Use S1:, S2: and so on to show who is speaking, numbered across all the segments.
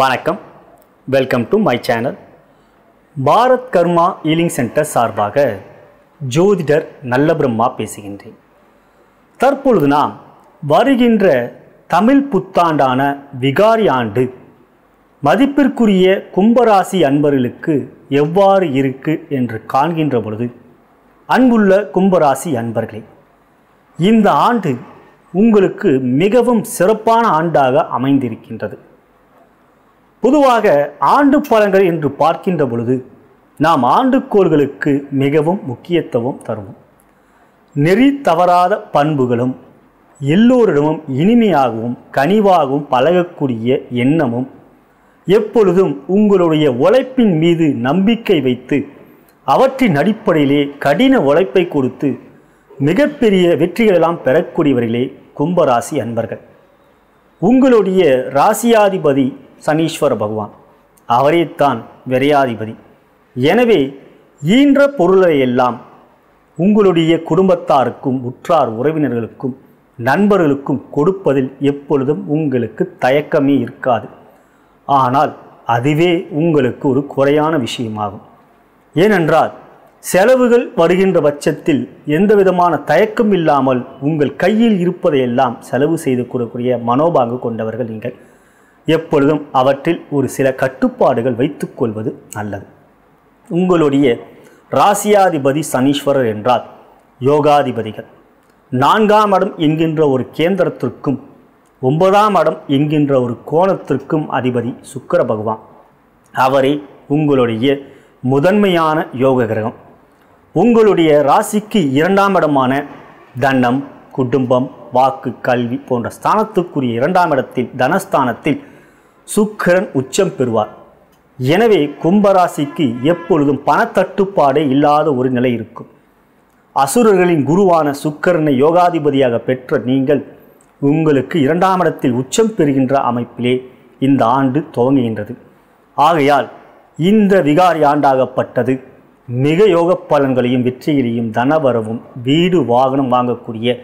S1: வணக்கம். Welcome to my channel Bharat Karma healing centre சார்பாக ஜோதிடர் நல்ல பிரம்மா பேசுகின்றேன். தற்பொழுது நாம் வருகின்ற தமிழ் புத்தாண்டான விகாரி ஆண்டு மதிப்பிற்குரிய கும்பராசி அன்பர்களுக்கு எவ்வாறு இருக்கு என்று காண்கின்ற பொழுது அன்புள்ள கும்பராசி அன்பர்களே இந்த ஆண்டு உங்களுக்கு மிகவும் சிறப்பான ஆண்டாக அமைந்திருக்கின்றது. பொதுவாக ஆண்டு பழங்கள் என்று பார்க்கின்ற பொழுது நாம் ஆண்டுக்கோள்களுக்கு மிகவும் முக்கியத்துவம் தருவோம். நெறி தவறாத பண்புகளும் எல்லோரிடமும் இனிமையாகவும் கனிவாகவும் பழகக்கூடிய எண்ணமும் எப்பொழுதும் உங்களுடைய உழைப்பின் மீது நம்பிக்கை வைத்து அவற்றின் அடிப்படையிலே கடின உழைப்பை கொடுத்து மிகப்பெரிய வெற்றிகளெல்லாம் பெறக்கூடியவர்களே கும்பராசி அன்பர்கள். உங்களுடைய ராசியாதிபதி சனீஸ்வர பகவான். அவரேத்தான் விரையாதிபதி. எனவே ஈன்ற பொருளையெல்லாம் உங்களுடைய குடும்பத்தாருக்கும் உற்றார் உறவினர்களுக்கும் நண்பர்களுக்கும் கொடுப்பதில் எப்பொழுதும் உங்களுக்கு தயக்கமே இருக்காது. ஆனால் அதுவே உங்களுக்கு ஒரு குறையான விஷயமாகும். ஏனென்றால் செலவுகள் வருகின்ற பட்சத்தில் எந்த விதமான தயக்கம் இல்லாமல் உங்கள் கையில் இருப்பதையெல்லாம் செலவு செய்து கொடுக்கூடிய மனோபாங்கு கொண்டவர்கள் நீங்கள். எப்பொழுதும் அவற்றில் ஒரு சில கட்டுப்பாடுகள் வைத்துக்கொள்வது நல்லது. உங்களுடைய ராசியாதிபதி சனீஸ்வரர் என்றால் யோகாதிபதிகள். நான்காம் இடம் என்கின்ற ஒரு கேந்திரத்திற்கும் ஒன்பதாம் இடம் என்கின்ற ஒரு கோணத்திற்கும் அதிபதி சுக்கர பகவான். அவரே உங்களுடைய முதன்மையான யோக கிரகம். உங்களுடைய ராசிக்கு இரண்டாம் இடமான தண்டம் குடும்பம் வாக்கு கல்வி போன்ற ஸ்தானத்துக்குரிய இரண்டாம் இடத்தில் தனஸ்தானத்தில் சுக்கிரன் உச்சம் பெறுவார். எனவே கும்பராசிக்கு எப்பொழுதும் பணத்தட்டுப்பாடே இல்லாத ஒரு நிலை இருக்கும். அசுரர்களின் குருவான சுக்கரனை யோகாதிபதியாக பெற்ற நீங்கள் உங்களுக்கு இரண்டாம் இடத்தில் உச்சம் பெறுகின்ற அமைப்பிலே இந்த ஆண்டு துவங்குகின்றது. ஆகையால் இந்த விகாரி ஆண்டாகப்பட்டது மிக யோக பலன்களையும் வெற்றிகளையும் தனவரவும் வீடு வாகனம் வாங்கக்கூடிய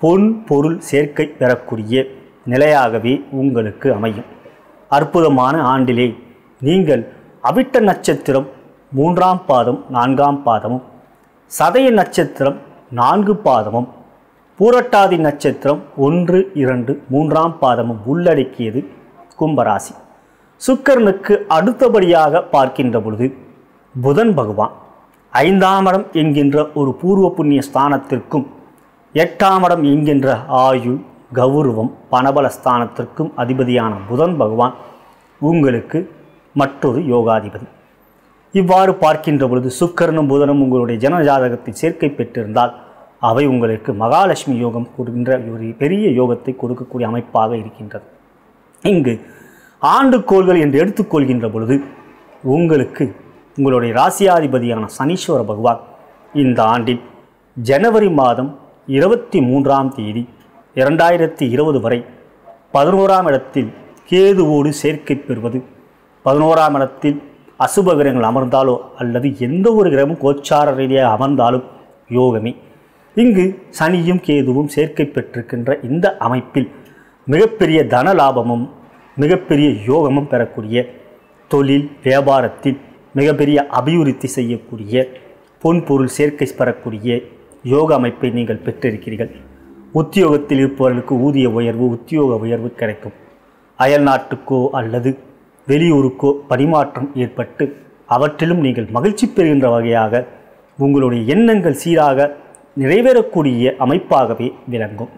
S1: பொன் பொருள் சேர்க்கை பெறக்கூடிய நிலையாகவே உங்களுக்கு அமையும். அற்புதமான ஆண்டிலே. நீங்கள் அவிட்ட நட்சத்திரம் மூன்றாம் பாதம் நான்காம் பாதமும் சதய நட்சத்திரம் நான்கு பாதமும் பூரட்டாதி நட்சத்திரம் ஒன்று இரண்டு மூன்றாம் பாதமும் உள்ளடக்கியது கும்பராசி. சுக்கரனுக்கு அடுத்தபடியாக பார்க்கின்ற பொழுது புதன் பகவான் ஐந்தாம் இடம் என்கின்ற ஒரு பூர்வ புண்ணிய ஸ்தானத்திற்கும் எட்டாம் இடம் என்கின்ற ஆயுள் கௌரவம் பணபல ஸ்தானத்திற்கும் அதிபதியான புதன் பகவான் உங்களுக்கு மற்றொரு யோகாதிபதி. இவ்வாறு பார்க்கின்ற பொழுது சுக்கரனும் புதனும் உங்களுடைய ஜனஜாதகத்தை சேர்க்கை பெற்றிருந்தால் அவை உங்களுக்கு மகாலட்சுமி யோகம் கொடுக்கின்ற ஒரு பெரிய யோகத்தை கொடுக்கக்கூடிய அமைப்பாக இருக்கின்றது. இங்கு ஆண்டு கோள்கள் என்று எடுத்துக்கொள்கின்ற பொழுது உங்களுக்கு உங்களுடைய ராசியாதிபதியான சனீஸ்வர பகவான் இந்த ஆண்டில் ஜனவரி மாதம் இருபத்தி மூன்றாம் தேதி இரண்டாயிரத்தி இருபது வரை பதினோராம் இடத்தில் கேதுவோடு சேர்க்கை பெறுவது. பதினோராம் இடத்தில் அசுப கிரகங்கள் அமர்ந்தாலோ அல்லது எந்த ஒரு கிரகமும் கோச்சார ரீதியாக அமர்ந்தாலும் யோகமே. இங்கு சனியும் கேதுவும் சேர்க்கை பெற்றிருக்கின்ற இந்த அமைப்பில் மிகப்பெரிய தன லாபமும் மிகப்பெரிய யோகமும் பெறக்கூடிய தொழில் வியாபாரத்தில் மிகப்பெரிய அபிவிருத்தி செய்யக்கூடிய பொன் பொருள் சேர்க்கை பெறக்கூடிய யோக அமைப்பை நீங்கள் பெற்றிருக்கிறீர்கள். உத்தியோகத்தில் இருப்பவர்களுக்கு ஊதிய உயர்வு உத்தியோக உயர்வு கிடைக்கும். அயல் நாட்டுக்கோ அல்லது வெளியூருக்கோ பரிமாற்றம் ஏற்பட்டு அவற்றிலும் நீங்கள் மகிழ்ச்சி பெறுகின்ற வகையாக உங்களுடைய எண்ணங்கள் சீராக நிறைவேறக்கூடிய அமைப்பாகவே விளங்கும்.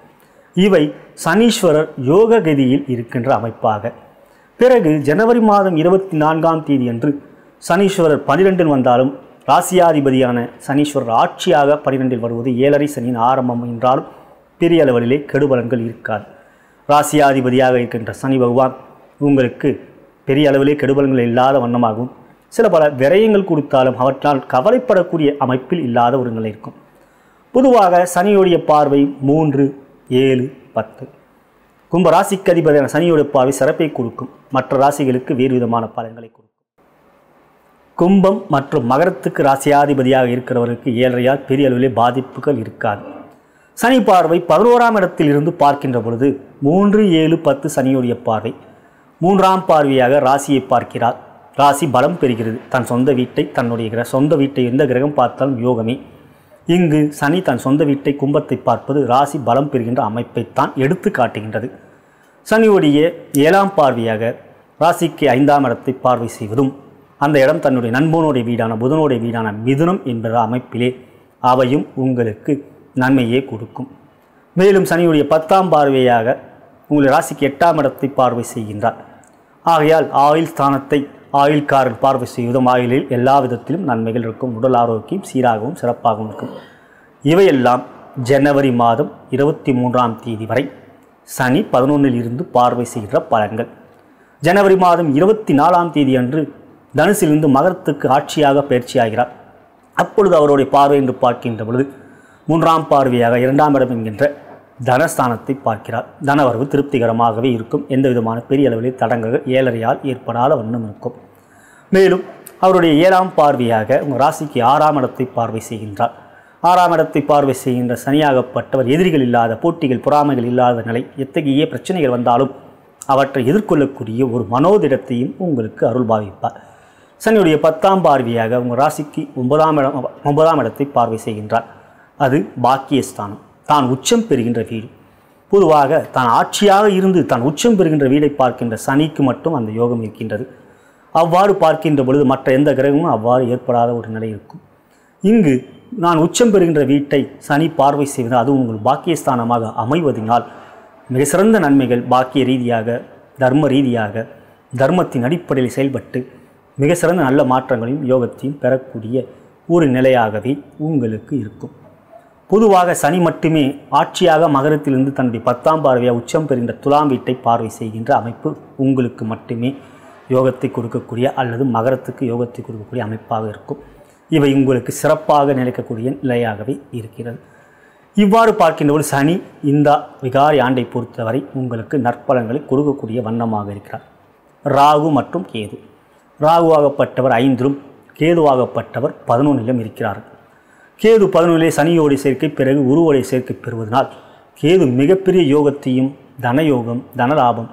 S1: இவை சனீஸ்வரர் யோக கதியில் இருக்கின்ற அமைப்பாக. பிறகு ஜனவரி மாதம் இருபத்தி நான்காம் தேதி அன்று சனீஸ்வரர் பனிரெண்டில் வந்தாலும் ராசியாதிபதியான சனீஸ்வரர் ஆட்சியாக பனிரெண்டில் வருவது ஏழரை சனியின் ஆரம்பம் என்றாலும் பெரிய அளவிலே கெடுபலன்கள் இருக்காது. ராசியாதிபதியாக இருக்கின்ற சனி பகவான் உங்களுக்கு பெரிய அளவிலே கெடுபலன்கள் இல்லாத வண்ணமாகவும் சில பல விரயங்கள் கொடுத்தாலும் அவற்றால் கவலைப்படக்கூடிய அமைப்பில் இல்லாத ஒரு நிலை இருக்கும். பொதுவாக சனியுடைய பார்வை மூன்று ஏழு பத்து. கும்ப ராசிக்கு அதிபதியான சனியுடைய பார்வை சிறப்பை கொடுக்கும். மற்ற ராசிகளுக்கு வேறு விதமான பலன்களை கொடுக்கும். கும்பம் மற்றும் மகரத்துக்கு ராசியாதிபதியாக இருக்கிறவருக்கு ஏழரையால் பெரிய அளவிலே பாதிப்புகள் இருக்காது. சனி பார்வை பதினோராம் இடத்தில் இருந்து பார்க்கின்ற பொழுது மூன்று ஏழு பத்து சனியுடைய பார்வை. மூன்றாம் பார்வையாக ராசியை பார்க்கிறார். ராசி பலம் பெறுகிறது. தன் சொந்த வீட்டை தன்னுடைய கிர சொந்த வீட்டை எந்த கிரகம் பார்த்தாலும் யோகமே. இங்கு சனி தன் சொந்த வீட்டை கும்பத்தை பார்ப்பது ராசி பலம் பெறுகின்ற அமைப்பைத்தான் எடுத்து காட்டுகின்றது. சனியுடைய ஏழாம் பார்வையாக ராசிக்கு ஐந்தாம் இடத்தை பார்வை செய்வதும் அந்த இடம் தன்னுடைய நண்பனுடைய வீடான புதனுடைய வீடான மிதுனம் என்கிற அமைப்பிலே அவையும் உங்களுக்கு நன்மையே கொடுக்கும். மேலும் சனியுடைய பத்தாம் பார்வையாக உங்கள் ராசிக்கு எட்டாம் இடத்தை பார்வை செய்கின்றார். ஆகையால் ஆயுள் ஸ்தானத்தை ஆயுள்காரன் பார்வை செய்வதும் ஆயுளில் எல்லா விதத்திலும் நன்மைகள் இருக்கும். உடல் ஆரோக்கியம் சீராகவும் சிறப்பாகவும் இருக்கும். இவையெல்லாம் ஜனவரி மாதம் இருபத்தி மூன்றாம் தேதி வரை சனி பதினொன்றில் இருந்து பார்வை செய்கிற பலன்கள். ஜனவரி மாதம் இருபத்தி நாலாம் தேதி அன்று தனுசிலிருந்து மகரத்துக்கு ஆட்சியாக பயிற்சியாகிறார். அப்பொழுது அவருடைய பார்வை என்று பார்க்கின்ற பொழுது மூன்றாம் பார்வையாக இரண்டாம் இடம் என்கின்ற தனஸ்தானத்தை பார்க்கிறார். தனவரவு திருப்திகரமாகவே இருக்கும். எந்த விதமான பெரிய அளவில் தடங்கல்கள் ஏழறையால் ஏற்படாத வண்ணம் இருக்கும். மேலும் அவருடைய ஏழாம் பார்வையாக உங்கள் ராசிக்கு ஆறாம் இடத்தை பார்வை செய்கின்றார். ஆறாம் இடத்தை பார்வை செய்கின்ற சனியாகப்பட்டவர் எதிரிகள் இல்லாத போட்டிகள் பொறாமைகள் இல்லாத நிலை எத்தகைய பிரச்சனைகள் வந்தாலும் அவற்றை எதிர்கொள்ளக்கூடிய ஒரு மனோதிடத்தையும் உங்களுக்கு அருள் பாவிப்பார். சனியுடைய பத்தாம் பார்வையாக உங்கள் ராசிக்கு ஒன்பதாம் இடம் ஒன்பதாம் இடத்தை பார்வை செய்கின்றார். அது பாக்கியஸ்தானம். தான் உச்சம் பெறுகின்ற வீடு. பொதுவாக தான் ஆட்சியாக இருந்து தான் உச்சம் பெறுகின்ற வீடை பார்க்கின்ற சனிக்கு மட்டும் அந்த யோகம் இருக்கின்றது. அவ்வாறு பார்க்கின்ற பொழுது மற்ற எந்த கிரகமும் அவ்வாறு ஏற்படாத ஒரு நிலை இருக்கும். இங்கு நான் உச்சம் பெறுகின்ற வீட்டை சனி பார்வை செய்வது அது உங்கள் பாக்கியஸ்தானமாக அமைவதனால் மிக சிறந்த நன்மைகள் பாக்கிய ரீதியாக தர்ம ரீதியாக தர்மத்தின் அடிப்படையில் செயல்பட்டு மிக சிறந்த நல்ல மாற்றங்களையும் யோகத்தையும் பெறக்கூடிய ஒரு நிலையாகவே உங்களுக்கு இருக்கும். பொதுவாக சனி மட்டுமே ஆட்சியாக மகரத்திலிருந்து தன்னுடைய பத்தாம் பார்வையாக உச்சம் பெறுகின்ற துலாம் வீட்டை பார்வை செய்கின்ற அமைப்பு உங்களுக்கு மட்டுமே யோகத்தை கொடுக்கக்கூடிய அல்லது மகரத்துக்கு யோகத்தை கொடுக்கக்கூடிய அமைப்பாக இருக்கும். இவை உங்களுக்கு சிறப்பாக நிலைக்கக்கூடிய நிலையாகவே இருக்கிறது. இவ்வாறு பார்க்கின்றபோது சனி இந்த விகாரி ஆண்டை பொறுத்தவரை உங்களுக்கு நற்பலன்களை கொடுக்கக்கூடிய வண்ணமாக இருக்கிறார். ராகு மற்றும் கேது. ராகுவாகப்பட்டவர் ஐந்திலும் கேதுவாகப்பட்டவர் பதினொன்றிலும் இருக்கிறார்கள் கேது பதினொன்றிலே சனியோடைய சேர்க்கை பிறகு உருவோடைய சேர்க்கை பெறுவதனால் கேது மிகப்பெரிய யோகத்தையும் தனயோகம் தனலாபம்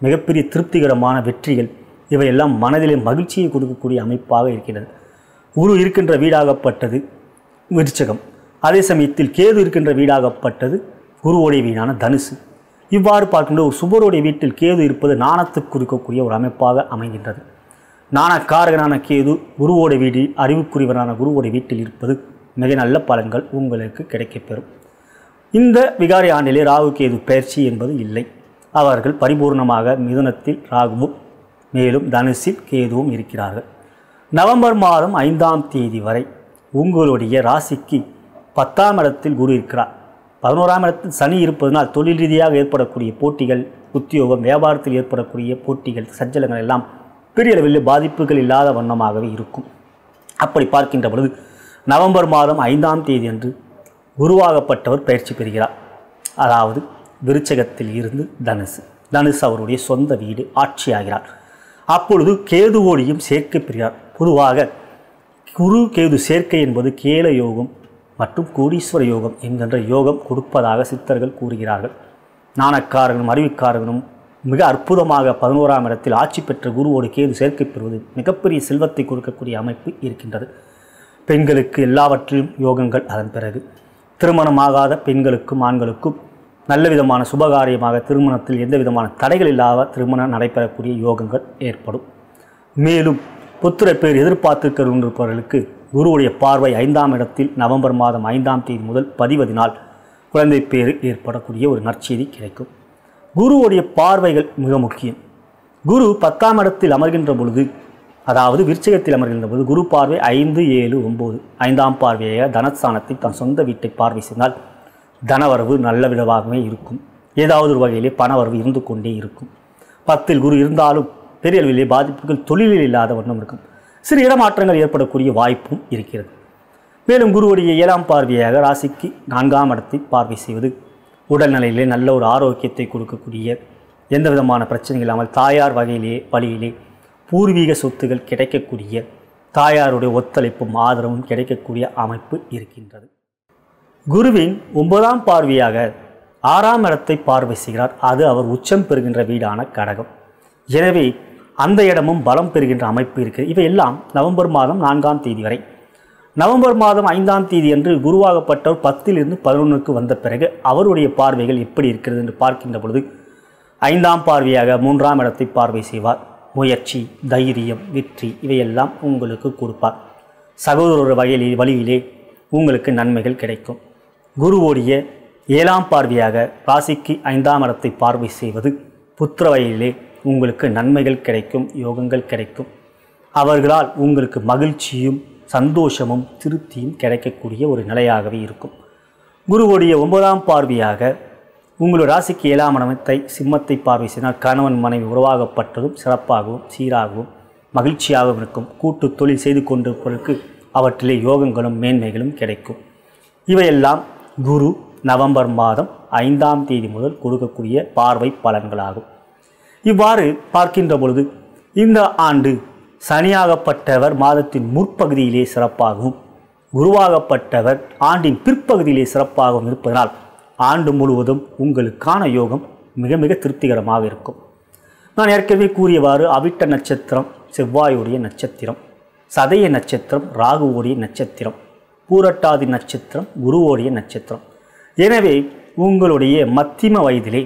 S1: மிகப்பெரிய திருப்திகரமான வெற்றிகள் இவையெல்லாம் மனதிலே மகிழ்ச்சியை கொடுக்கக்கூடிய அமைப்பாக இருக்கிறது குரு இருக்கின்ற வீடாகப்பட்டது விருச்சகம். அதே சமயத்தில் கேது இருக்கின்ற வீடாகப்பட்டது குருவோடைய வீடான தனுசு. இவ்வாறு பார்க்கின்ற ஒரு சுபருடைய வீட்டில் கேது இருப்பது நாணத்துக்கு இருக்கக்கூடிய ஒரு அமைப்பாக அமைகின்றது. நாணக்காரகனான கேது குருவோட வீடு அறிவுக்குரியவரான குருவோட வீட்டில் இருப்பது மிக நல்ல பலன்கள் உங்களுக்கு கிடைக்கப்பெறும். இந்த விகாரி ஆண்டிலே ராகு கேது பயிற்சி என்பது இல்லை. அவர்கள் பரிபூர்ணமாக மிதுனத்தில் ராகுவும் மேலும் தனுசில் கேதுவும் இருக்கிறார்கள். நவம்பர் மாதம் ஐந்தாம் தேதி வரை உங்களுடைய ராசிக்கு பத்தாம் இடத்தில் குரு இருக்கிறார். பதினோராம் இடத்தில் சனி இருப்பதனால் தொழில் ரீதியாக ஏற்படக்கூடிய போட்டிகள் உத்தியோகம் வியாபாரத்தில் ஏற்படக்கூடிய போட்டிகள் சஞ்சலங்கள் எல்லாம் பெரிய அளவில் பாதிப்புகள் இல்லாத வண்ணமாகவே இருக்கும். அப்படி பார்க்கின்ற பொழுது நவம்பர் மாதம் ஐந்தாம் தேதி அன்று குருவாகப்பட்டவர் பயிற்சி பெறுகிறார். அதாவது விருச்சகத்தில் இருந்து தனுசு. தனுசு அவருடைய சொந்த வீடு ஆட்சியாகிறார். அப்பொழுது கேதுவோடியும் சேர்க்கை பெறுகிறார். பொதுவாக குரு கேது சேர்க்கை என்பது கேல யோகம் மற்றும் கோடீஸ்வர யோகம் என்கின்ற யோகம் கொடுப்பதாக சித்தர்கள் கூறுகிறார்கள். நாணக்காரர்களும் அறிவிக்காரர்களும் மிக அற்புதமாக பதினோராம் இடத்தில் ஆட்சி பெற்ற குருவோடு கேது சேர்க்கை பெறுவது மிகப்பெரிய செல்வத்தை கொடுக்கக்கூடிய அமைப்பு இருக்கின்றது. பெண்களுக்கு எல்லாவற்றிலும் யோகங்கள் அதன் பிறகு. திருமணமாகாத பெண்களுக்கும் ஆண்களுக்கும் நல்ல விதமான சுபகாரியமாக திருமணத்தில் எந்த விதமான தடைகள் இல்லாத திருமணம் நடைபெறக்கூடிய யோகங்கள் ஏற்படும். மேலும் புத்திர பேர் எதிர்பார்த்திருக்கிறவர்களுக்கு குருவுடைய பார்வை ஐந்தாம் இடத்தில் நவம்பர் மாதம் ஐந்தாம் தேதி முதல் பதிவதினால் குழந்தை பேர் ஏற்படக்கூடிய ஒரு நற்செய்தி கிடைக்கும். குருவுடைய பார்வைகள் மிக முக்கியம். குரு பத்தாம் இடத்தில் அமர்கின்ற பொழுது அதாவது விருச்சகத்தில் அமர்கின்ற பொழுது குரு பார்வை ஐந்து ஏழு ஒம்பது ஐந்தாம் பார்வையாக தனஸ்தானத்தை தன் சொந்த வீட்டை பார்வை செய்தால் தனவரவு நல்ல விதமாகவே இருக்கும். ஏதாவது ஒரு வகையிலே பணவரவு இருந்து கொண்டே இருக்கும். பத்தில் குரு இருந்தாலும் பெரிய அளவிலே பாதிப்புகள் தொழிலில் இல்லாத வண்ணம் இருக்கும். சிறு இடமாற்றங்கள் ஏற்படக்கூடிய வாய்ப்பும் இருக்கிறது. மேலும் குருவுடைய ஏழாம் பார்வையாக ராசிக்கு நான்காம் இடத்தை பார்வை செய்வது உடல்நிலையிலே நல்ல ஒரு ஆரோக்கியத்தை கொடுக்கக்கூடிய எந்த விதமான பிரச்சனைகள் இல்லாமல் தாயார் வகையிலே வழியிலே பூர்வீக சொத்துகள் கிடைக்கக்கூடிய தாயாருடைய ஒத்துழைப்பும் ஆதரவும் கிடைக்கக்கூடிய அமைப்பு இருக்கின்றது. குருவின் ஒன்பதாம் பார்வையாக ஆறாம் இடத்தை பார்வை செய்கிறார். அது அவர் உச்சம் பெறுகின்ற வீடான கடகம். எனவே அந்த இடமும் பலம் பெறுகின்ற அமைப்பு இருக்குது இவையெல்லாம் நவம்பர் மாதம் நான்காம் தேதி வரை. நவம்பர் மாதம் ஐந்தாம் தேதி அன்று குருவாகப்பட்டவர் பத்திலிருந்து பதினொன்றுக்கு வந்த பிறகு அவருடைய பார்வைகள் எப்படி இருக்கிறது என்று பார்க்கின்ற பொழுது ஐந்தாம் பார்வையாக மூன்றாம் இடத்தை பார்வை செய்வார். முயற்சி தைரியம் வெற்றி இவையெல்லாம் உங்களுக்கு கொடுப்பார். சகோதரர் வகையிலே வழியிலே உங்களுக்கு நன்மைகள் கிடைக்கும். குருவோடைய ஏழாம் பார்வையாக ராசிக்கு ஐந்தாம் இடத்தை பார்வை செய்வது புத்திர வகையிலே உங்களுக்கு நன்மைகள் கிடைக்கும் யோகங்கள் கிடைக்கும். அவர்களால் உங்களுக்கு மகிழ்ச்சியும் சந்தோஷமும் திருப்தியும் கிடைக்கக்கூடிய ஒரு நிலையாகவே இருக்கும். குருவுடைய ஒன்பதாம் பார்வையாக உங்கள் ராசிக்கு ஏழாம் இடத்தை சிம்மத்தை பார்வை செய்தால் கணவன் மனைவி உருவாகப்பட்டதும் சிறப்பாகவும் சீராகவும் மகிழ்ச்சியாகவும் இருக்கும். கூட்டு தொழில் செய்து கொண்டிருப்பதற்கு அவற்றிலே யோகங்களும் மேன்மைகளும் கிடைக்கும். இவையெல்லாம் குரு நவம்பர் மாதம் ஐந்தாம் தேதி முதல் கொடுக்கக்கூடிய பார்வை பலன்களாகும். இவ்வாறு பார்க்கின்ற பொழுது இந்த ஆண்டு சனியாகப்பட்டவர் மாதத்தின் முற்பகுதியிலே சிறப்பாகவும் குருவாகப்பட்டவர் ஆண்டின் பிற்பகுதியிலே சிறப்பாகவும் இருப்பதனால் ஆண்டு முழுவதும் உங்களுக்கான யோகம் மிக மிக திருப்திகரமாக இருக்கும். நான் ஏற்கனவே கூறியவாறு அவிட்ட நட்சத்திரம் செவ்வாயுடைய நட்சத்திரம் சதய நட்சத்திரம் ராகுவோடைய நட்சத்திரம் பூரட்டாதி நட்சத்திரம் குருவோடைய நட்சத்திரம். எனவே உங்களுடைய மத்திம வயதிலே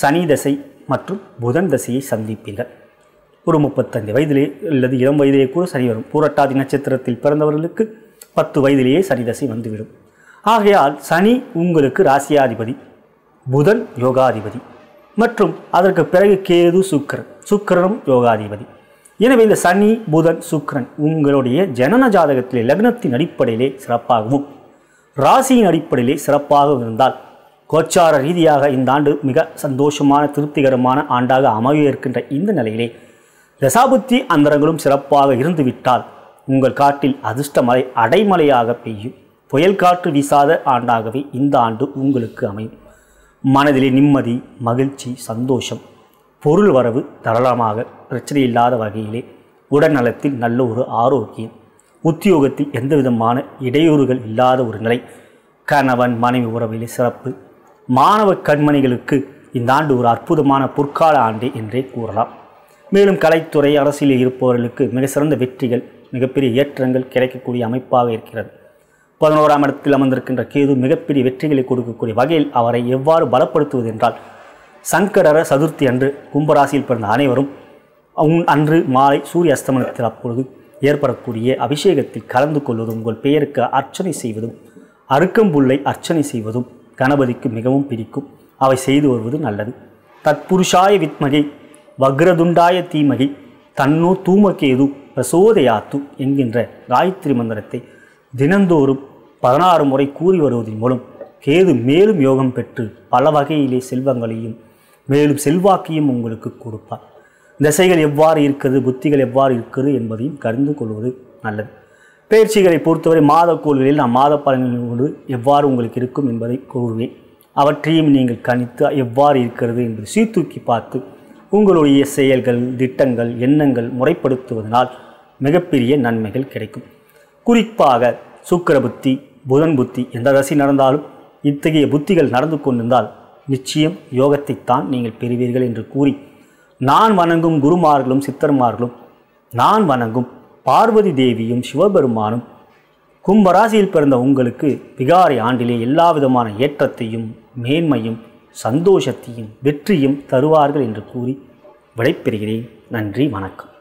S1: சனி தசை மற்றும் புதன் தசையை சந்திப்பீர்கள். ஒரு முப்பத்தைந்து வயதிலே அல்லது இளம் வயதிலே கூட சனி வரும். பூரட்டாதி நட்சத்திரத்தில் பிறந்தவர்களுக்கு பத்து வயதிலேயே சனி தசை வந்துவிடும். ஆகையால் சனி உங்களுக்கு ராசியாதிபதி புதன் யோகாதிபதி மற்றும் அதற்கு பிறகு கேது சுக்கரன் சுக்கரனும் யோகாதிபதி. எனவே இந்த சனி புதன் சுக்கரன் உங்களுடைய ஜனன ஜாதகத்திலே லக்னத்தின் அடிப்படையிலே சிறப்பாகவும் ராசியின் அடிப்படையிலே சிறப்பாக இருந்தால் கோச்சார ரீதியாக இந்த ஆண்டு மிக சந்தோஷமான திருப்திகரமான ஆண்டாக அமைய இருக்கின்ற இந்த நிலையிலே தசாபுத்தி அந்தரங்களும் சிறப்பாக இருந்துவிட்டால் உங்கள் காட்டில் அதிர்ஷ்டமலை அடைமலையாக பெய்யும். புயல் காற்று வீசாத ஆண்டாகவே இந்த ஆண்டு உங்களுக்கு அமையும். மனதிலே நிம்மதி மகிழ்ச்சி சந்தோஷம் பொருள் வரவு தரளமாக பிரச்சனை இல்லாத வகையிலே உடல்நலத்தில் நல்ல ஒரு ஆரோக்கியம் உத்தியோகத்தில் எந்த விதமான இடையூறுகள் இல்லாத ஒரு நிலை கணவன் மனைவி உறவிலே சிறப்பு மாணவ கண்மணிகளுக்கு இந்த ஆண்டு ஒரு அற்புதமான பொற்கால ஆண்டு என்றே கூறலாம். மேலும் கலைத்துறை அரசியலில் இருப்பவர்களுக்கு மிக சிறந்த வெற்றிகள் மிகப்பெரிய ஏற்றங்கள் கிடைக்கக்கூடிய அமைப்பாக இருக்கிறது. பதினோராம் இடத்தில் அமர்ந்திருக்கின்ற கேது மிகப்பெரிய வெற்றிகளை கொடுக்கக்கூடிய வகையில் அவரை எவ்வாறு பலப்படுத்துவது என்றால் சங்கரர சதுர்த்தி அன்று கும்பராசியில் பிறந்த அனைவரும் அன்று மாலை சூரிய அஸ்தமனத்தில் அப்பொழுது ஏற்படக்கூடிய அபிஷேகத்தில் கலந்து கொள்வதும் உங்கள் பெயருக்கு அர்ச்சனை செய்வதும் அருக்கம்புல்லை அர்ச்சனை செய்வதும் கணபதிக்கு மிகவும் பிடிக்கும். அவை செய்து வருவது நல்லது. தத்புருஷாய வித்மகை வக்ரதுண்டாய தீமகை தன்னோ தூமகேது பிரசோதயாத்து என்கின்ற காயத்ரி மந்திரத்தை தினந்தோறும் பதினாறு முறை கூறி வருவதன் மூலம் கேது மேலும் யோகம் பெற்று பல வகையிலே செல்வங்களையும் மேலும் செல்வாக்கையும் உங்களுக்கு கொடுப்பார். திசைகள் எவ்வாறு இருக்கிறது புத்திகள் எவ்வாறு இருக்கிறது என்பதையும் கருந்து கொள்வது நல்லது. பயிற்சிகளை பொறுத்தவரை மாத கோள்களில் நான் மாத பலன்களோடு எவ்வாறு உங்களுக்கு இருக்கும் என்பதை கூறுவேன். அவற்றையும் நீங்கள் கணித்து எவ்வாறு இருக்கிறது என்பதை சீர்தூக்கி பார்த்து உங்களுடைய செயல்கள் திட்டங்கள் எண்ணங்கள் முறைப்படுத்துவதனால் மிகப்பெரிய நன்மைகள் கிடைக்கும். குறிப்பாக சுக்கிர புத்தி புதன் புத்தி எந்த ராசி நடந்தாலும் இத்தகைய புத்திகள் நடந்து கொண்டிருந்தால் நிச்சயம் யோகத்தைத்தான் நீங்கள் பெறுவீர்கள் என்று கூறி நான் வணங்கும் குருமார்களும் சித்தர்மார்களும் நான் வணங்கும் பார்வதி தேவியும் சிவபெருமானும் கும்பராசியில் பிறந்த உங்களுக்கு பிகாரி ஆண்டிலே எல்லா விதமான ஏற்றத்தையும் மேன்மையும் சந்தோஷத்தையும் வெற்றியும் தருவார்கள் என்று கூறி விடைபெறுகிறேன். நன்றி வணக்கம்.